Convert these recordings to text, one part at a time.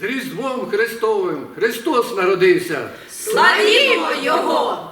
З Різдвом Христовим Христос народився. Славімо Його!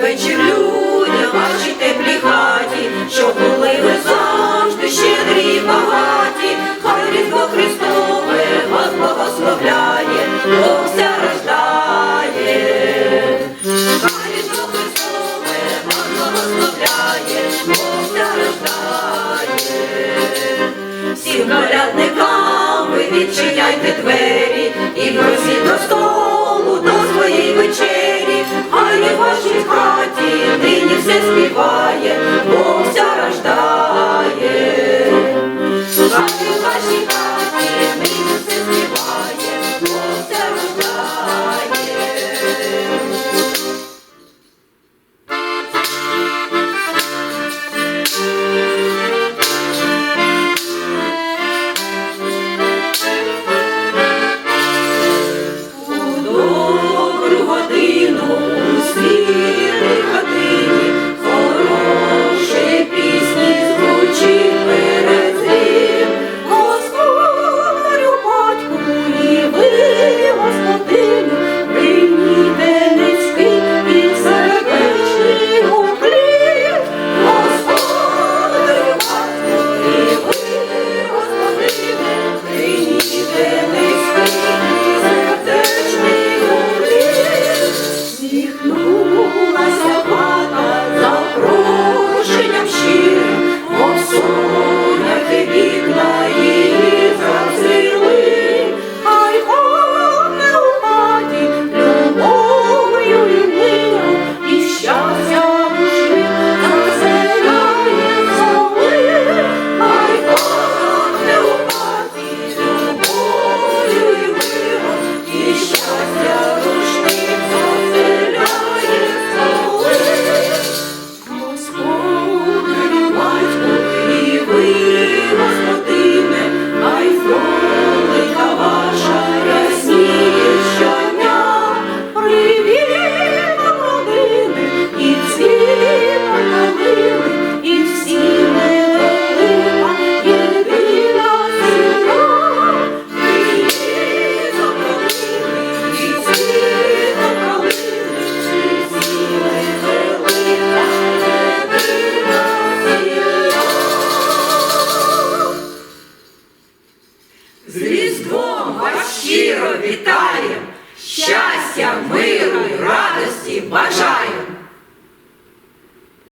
Вечір людям, вашій теплій хаті, щоб були ви завжди щедрі і багаті, хай Різдво Христове вас благословляє, Бог ся рождає. Хай Різдво Христове вас благословляє, Бог ся рождає. Всім колядникам ви відчиняйте двері і просіть до столу серце співає, Бог вся рождає.